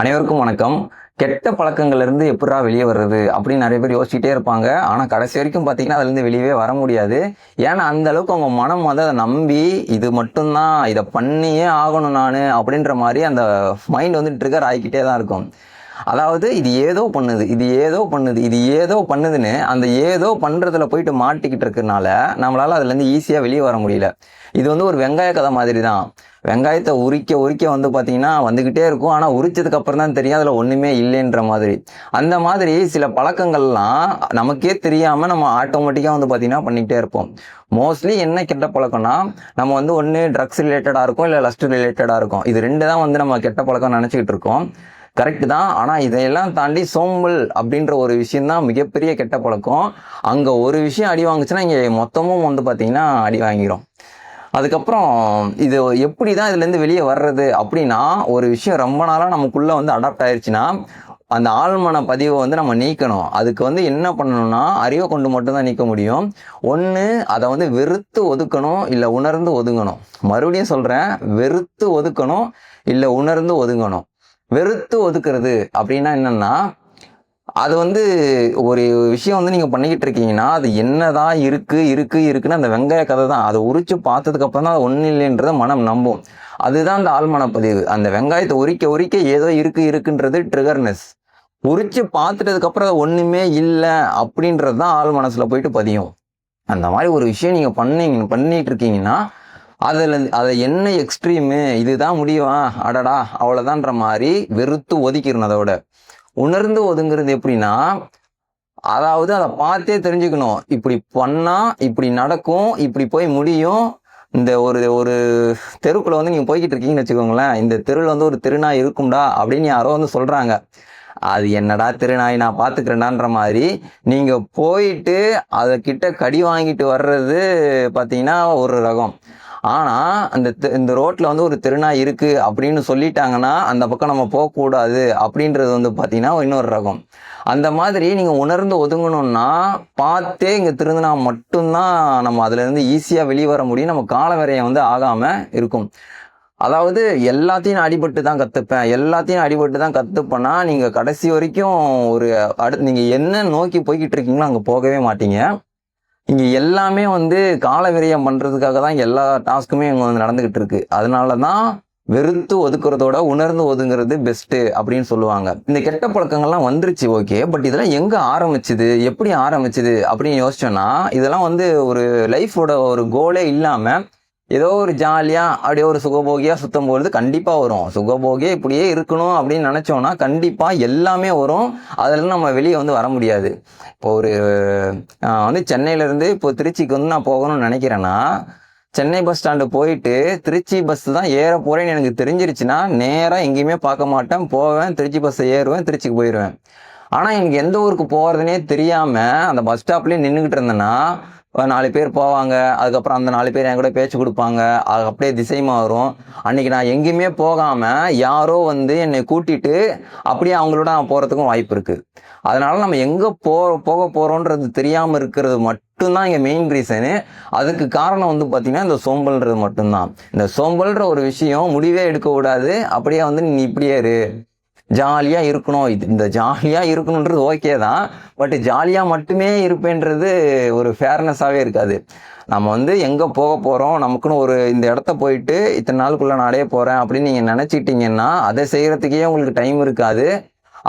அனைவருக்கும் வணக்கம். கெட்ட பழக்கங்கள்லேருந்து எப்படா வெளியே வர்றது அப்படின்னு நிறைய பேர் யோசிச்சுட்டே இருப்பாங்க. ஆனால் கடைசி வரைக்கும் பார்த்தீங்கன்னா அதுலேருந்து வெளியவே வர முடியாது. ஏன்னா அந்த அளவுக்கு அவங்க மனம் வந்து அதை நம்பி இது மட்டும்தான் இதை பண்ணியே ஆகணும் நான் அப்படின்ற மாதிரி அந்த மைண்ட் வந்து ட்ரிகர் ஆகிக்கிட்டே தான் இருக்கும். அதாவது இது ஏதோ பண்ணுது இது ஏதோ பண்ணுது இது ஏதோ பண்ணுதுன்னு அந்த ஏதோ பண்ணுறதுல போயிட்டு மாட்டிக்கிட்டு இருக்கறனால நம்மளால் அதுலேருந்து ஈஸியாக வெளியே வர முடியல. இது வந்து ஒரு வெங்காய கதை மாதிரி தான் வெங்காயத்தை உரிக்க உரிக்க வந்து பார்த்தீங்கன்னா வந்துக்கிட்டே இருக்கும். ஆனால் உரிச்சதுக்கு அப்புறம் தான் தெரியும் அதில் ஒன்றுமே இல்லைன்ற மாதிரி. அந்த மாதிரி சில பழக்கங்கள்லாம் நமக்கே தெரியாமல் நம்ம ஆட்டோமேட்டிக்காக வந்து பார்த்தீங்கன்னா பண்ணிக்கிட்டே இருப்போம். மோஸ்ட்லி என்ன கெட்ட பழக்கம்னா நம்ம வந்து ஒன்று ட்ரக்ஸ் ரிலேட்டடாக இருக்கும் இல்லை லஸ்ட் ரிலேட்டடாக இருக்கும். இது ரெண்டு தான் வந்து நம்ம கெட்ட பழக்கம் நினச்சிக்கிட்டு இருக்கோம். கரெக்டு தான். ஆனால் இதையெல்லாம் தாண்டி சோம்பல் அப்படின்ற ஒரு விஷயந்தான் மிகப்பெரிய கெட்ட பழக்கம். அங்கே ஒரு விஷயம் அடி வாங்குச்சுன்னா இங்கே மொத்தமும் வந்து பார்த்திங்கன்னா அடி வாங்கிடும் அதுக்கப்புறம் இது எப்படி தான் இதுலேருந்து வெளியே வர்றது அப்படின்னா ஒரு விஷயம் ரொம்ப நாளாக நமக்குள்ளே வந்து அடாப்ட் ஆயிடுச்சுன்னா அந்த ஆழ்மன பதிவை வந்து நம்ம நீக்கணும். அதுக்கு வந்து என்ன பண்ணணும்னா அறிவை கொண்டு மட்டும்தான் நீக்க முடியும். ஒன்று அதை வந்து வெறுத்து ஒதுக்கணும் இல்லை உணர்ந்து ஒதுங்கணும். மறுபடியும் சொல்கிறேன் வெறுத்து ஒதுக்கணும் இல்லை உணர்ந்து ஒதுங்கணும். வெறுத்து ஒதுக்குறது அப்படின்னா என்னன்னா அது வந்து ஒரு விஷயம் வந்து நீங்கள் பண்ணிக்கிட்டு இருக்கீங்கன்னா அது என்னதான் இருக்குது இருக்கு இருக்குன்னு அந்த வெங்காய கதை தான். அதை உரிச்சு பார்த்ததுக்கப்புறம் தான் அது ஒன்றும் இல்லைன்றத மனம் நம்பும். அதுதான் அந்த ஆழ்மனப்பதிவு அந்த வெங்காயத்தை உரிக்க உரிக்க ஏதோ இருக்குது இருக்குன்றது ட்ரிகர்னஸ் உரிச்சு பார்த்துட்டதுக்கப்புறம் அது ஒன்றுமே இல்லை அப்படின்றது தான் ஆள் மனசில் போயிட்டு பதியும். அந்த மாதிரி ஒரு விஷயம் நீங்கள் பண்ணீங்க பண்ணிகிட்டு இருக்கீங்கன்னா அதில் அதை என்ன எக்ஸ்ட்ரீமு இதுதான் முடியுமா அடடா அவ்வளோதான்ற மாதிரி வெறுத்து ஒதுக்கிடணும் அதோட. உணர்ந்து ஒதுங்கிறது எப்படின்னா அதாவது அதை பார்த்தே தெரிஞ்சுக்கணும். இப்படி பண்ணால் இப்படி நடக்கும் இப்படி போய் முடியும். இந்த ஒரு ஒரு தெருக்குள்ளே வந்து நீங்கள் போய்கிட்டு இருக்கீங்கன்னு வச்சுக்கோங்களேன் இந்த தெருவில் வந்து ஒரு திருநாய் இருக்கும்டா அப்படின்னு யாரோ வந்து சொல்கிறாங்க அது என்னடா திருநாய் நான் பார்த்துக்கிறேன்டான்ற மாதிரி நீங்கள் போயிட்டு அதை கிட்ட கடி வாங்கிட்டு வர்றது பார்த்தீங்கன்னா ஒரு ரகம். ஆனால் அந்த இந்த ரோட்டில் வந்து ஒரு திருநாய் இருக்குது அப்படின்னு சொல்லிட்டாங்கன்னா அந்த பக்கம் நம்ம போகக்கூடாது அப்படின்றது வந்து பார்த்தீங்கன்னா இன்னொரு ரகம். அந்த மாதிரி நீங்கள் உணர்ந்து ஒதுங்கணும்னா பார்த்தே இங்கே திருந்தினா மட்டும்தான் நம்ம அதுலேருந்து ஈஸியாக வெளிவர வெளியே வர முடியும். நம்ம கால வந்து ஆகாமல் இருக்கும். அதாவது எல்லாத்தையும் நான் அடிபட்டு தான் கற்றுப்பேன் எல்லாத்தையும் அடிபட்டு தான் கற்றுப்பேன்னா நீங்கள் கடைசி வரைக்கும் ஒரு அடு நீங்கள் என்ன நோக்கி போய்கிட்டு இருக்கீங்களோ அங்கே போகவே மாட்டீங்க. இங்கே எல்லாமே வந்து கால விரயம் பண்ணுறதுக்காக தான் எல்லா டாஸ்க்குமே இங்கே வந்து நடந்துக்கிட்டு இருக்கு. அதனால தான் வெறுத்து ஒதுக்குறதோட உணர்ந்து ஒதுங்கிறது பெஸ்ட்டு அப்படின்னு சொல்லுவாங்க. இந்த கெட்ட பழக்கங்கள்லாம் வந்துருச்சு ஓகே பட் இதெல்லாம் எங்கே ஆரம்பிச்சுது? எப்படி ஆரம்பிச்சுது அப்படின்னு யோசிச்சோன்னா இதெல்லாம் வந்து ஒரு லைஃபோட ஒரு கோலே இல்லாமல் ஏதோ ஒரு ஜாலியாக அப்படியே ஒரு சுகபோகியாக சுத்தம் போகிறது கண்டிப்பாக வரும். சுகபோகியா இப்படியே இருக்கணும் அப்படின்னு நினச்சோன்னா கண்டிப்பாக எல்லாமே வரும். அதுலேருந்து நம்ம வெளியே வந்து வர முடியாது. இப்போ ஒரு வந்து சென்னையிலேருந்து இப்போ திருச்சிக்கு வந்து நான் போகணும்னு நினைக்கிறேன்னா சென்னை பஸ் ஸ்டாண்டு போயிட்டு திருச்சி பஸ் தான் ஏற போகிறேன்னு எனக்கு தெரிஞ்சிருச்சுன்னா நேராக எங்கேயுமே பார்க்க மாட்டேன். போவேன் திருச்சி பஸ்ஸை ஏறுவேன் திருச்சிக்கு போயிடுவேன் ஆனால் எனக்கு எந்த ஊருக்கு போகிறதுனே தெரியாமல் அந்த பஸ் ஸ்டாப்லேயே நின்றுக்கிட்டு இருந்தேன்னா நாலு பேர் போவாங்க அதுக்கப்புறம் அந்த நாலு பேர் என் கூட பேச்சு கொடுப்பாங்க அது அப்படியே திசை மாறும். அன்றைக்கி நான் எங்கேயுமே போகாமல் யாரோ வந்து என்னை கூட்டிட்டு அப்படியே அவங்களோட நான் போகிறதுக்கும் வாய்ப்பு இருக்குது அதனால் நம்ம எங்கே போ போக போகிறோன்றது தெரியாமல் இருக்கிறது மட்டும்தான் இங்கே மெயின் ரீசனு அதுக்கு காரணம் வந்து பார்த்திங்கன்னா இந்த சோம்பல்ன்றது மட்டும்தான். இந்த சோம்பல்ன்ற ஒரு விஷயம் முடிவே எடுக்கக்கூடாது அப்படியே வந்து நீ இப்படியே இரு. ஜாலியாக இருக்கணும். இது இந்த ஜாலியாக இருக்கணுன்றது ஓகே தான். பட் ஜாலியாக மட்டுமே இருப்பேன்றது ஒரு ஃபேர்னஸாகவே இருக்காது. நம்ம வந்து எங்கே போக போகிறோம் நமக்குன்னு ஒரு இந்த இடத்த போயிட்டு இத்தனை நாளுக்குள்ளே நான் அடைய போகிறேன் அப்படின்னு நீங்கள் நினச்சிட்டிங்கன்னா அதை செய்கிறதுக்கே உங்களுக்கு டைம் இருக்காது.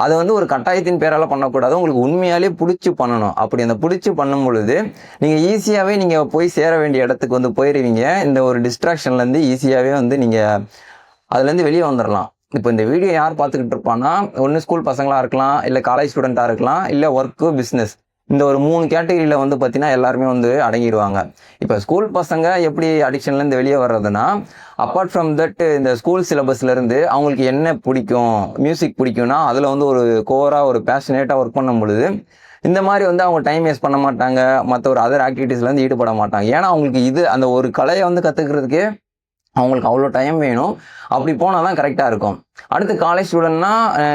அதை வந்து ஒரு கட்டாயத்தின் பேரால் பண்ணக்கூடாது. உங்களுக்கு உண்மையாலே பிடிச்சி பண்ணணும். அப்படி அந்த பிடிச்சி பண்ணும் பொழுது நீங்கள் ஈஸியாகவே நீங்கள் போய் சேர வேண்டிய இடத்துக்கு வந்து போயிடுவீங்க இந்த ஒரு டிஸ்ட்ராக்ஷன்லேருந்து ஈஸியாகவே வந்து நீங்கள் அதுலேருந்து வெளியே வந்துடலாம் இப்போ இந்த வீடியோ யார் பார்த்துக்கிட்டு இருப்பான்னா ஒன்று ஸ்கூல் பசங்களாக இருக்கலாம் இல்லை காலேஜ் ஸ்டூடெண்ட்டாக இருக்கலாம் இல்லை ஒர்க்கு பிஸ்னஸ் இந்த ஒரு மூணு கேட்டகரியில் வந்து பார்த்தீங்கன்னா எல்லாருமே வந்து அடங்கிடுவாங்க. இப்போ ஸ்கூல் பசங்க எப்படி அடிக்ஷன்லேருந்து வெளியே வர்றதுன்னா அப்பார்ட் ஃப்ரம் தட் இந்த ஸ்கூல் சிலபஸ்லேருந்து அவங்களுக்கு என்ன பிடிக்கும் மியூசிக் பிடிக்கும்னா அதில் வந்து ஒரு கோராக ஒரு பேஷனேட்டாக ஒர்க் பண்ணும் பொழுது இந்த மாதிரி வந்து அவங்க டைம் வேஸ்ட் பண்ண மாட்டாங்க மற்ற ஒரு அதர் ஆக்டிவிட்டீஸ்லேருந்து ஈடுபட மாட்டாங்க. ஏன்னா அவங்களுக்கு இது அந்த ஒரு கலையை வந்து கற்றுக்கிறதுக்கே அவங்களுக்கு அவ்வளோ டைம் வேணும். அப்படி போனால் தான் கரெக்டாக இருக்கும். அடுத்து காலேஜ் ஸ்டூடெண்ட்னா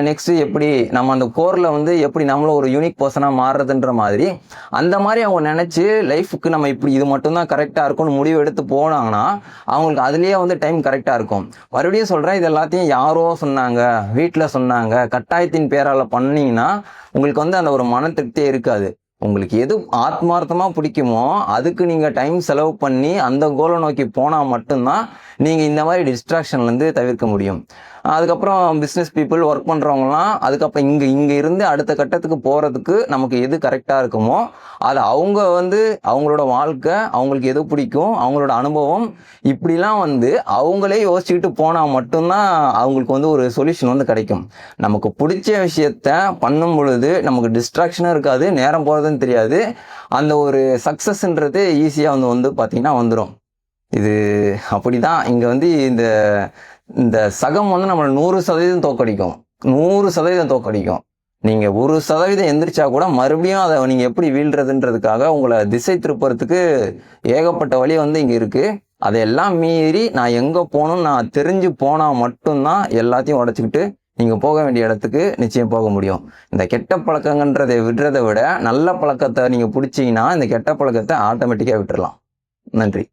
நெக்ஸ்ட்டு எப்படி நம்ம அந்த கோரில் வந்து எப்படி நம்மளும் ஒரு யூனிக் பர்சனாக மாறுறதுன்ற மாதிரி அந்த மாதிரி அவங்க நினச்சி லைஃபுக்கு நம்ம இப்படி இது மட்டும்தான் கரெக்டாக இருக்கும்னு முடிவு எடுத்து போனாங்கன்னா அவங்களுக்கு அதுலேயே வந்து டைம் கரெக்டாக இருக்கும். மறுபடியும் சொல்கிறேன் இது எல்லாத்தையும் யாரோ சொன்னாங்க வீட்டில் சொன்னாங்க கட்டாயத்தின் பேரால் பண்ணிங்கன்னா உங்களுக்கு வந்து அந்த ஒரு மன திருப்தியே இருக்காது. உங்களுக்கு எது ஆத்மார்த்தமாக பிடிக்குமோ அதுக்கு நீங்கள் டைம் செலவு பண்ணி அந்த கோலை நோக்கி போனால் மட்டும்தான் நீங்கள் இந்த மாதிரி டிஸ்ட்ராக்ஷன்லேருந்து தவிர்க்க முடியும். அதுக்கப்புறம் பிஸ்னஸ் பீப்புள் ஒர்க் பண்ணுறவங்களாம் அதுக்கப்புறம் இங்கே இங்கே இருந்து அடுத்த கட்டத்துக்கு போகிறதுக்கு நமக்கு எது கரெக்டாக இருக்குமோ அது அவங்க வந்து அவங்களோட வாழ்க்கை அவங்களுக்கு எது பிடிக்கும் அவங்களோட அனுபவம் இப்படிலாம் வந்து அவங்களே யோசிச்சுக்கிட்டு போனால் மட்டும்தான் அவங்களுக்கு வந்து ஒரு சொல்யூஷன் வந்து கிடைக்கும். நமக்கு பிடிச்ச விஷயத்த பண்ணும் பொழுது நமக்கு டிஸ்ட்ராக்ஷனும் இருக்காது நேரம் போகிறதுன்னு தெரியாது. அந்த ஒரு சக்ஸஸ்ன்றது ஈஸியாக வந்து வந்து பார்த்திங்கன்னா வந்துடும் இது அப்படி தான் இங்கே வந்து இந்த இந்த சகம் வந்து நம்மளை நூறு சதவீதம் தோக்கடிக்கும் நூறு சதவீதம் தோக்கடிக்கும் நீங்கள் ஒரு சதவீதம் எந்திரிச்சா கூட மறுபடியும் அதை நீங்கள் எப்படி வீழ்றதுன்றதுக்காக உங்களை திசை திருப்புறதுக்கு ஏகப்பட்ட வழி வந்து இங்கே இருக்குது அதையெல்லாம் மீறி நான் எங்கே போகணும்னு நான் தெரிஞ்சு போனால் மட்டும்தான் எல்லாத்தையும் உடச்சிக்கிட்டு நீங்கள் போக வேண்டிய இடத்துக்கு நிச்சயம் போக முடியும். இந்த கெட்ட பழக்கங்கன்றதை விடுறதை விட நல்ல பழக்கத்தை நீங்கள் பிடிச்சிங்கன்னா இந்த கெட்ட பழக்கத்தை ஆட்டோமேட்டிக்காக விட்டுறலாம். நன்றி.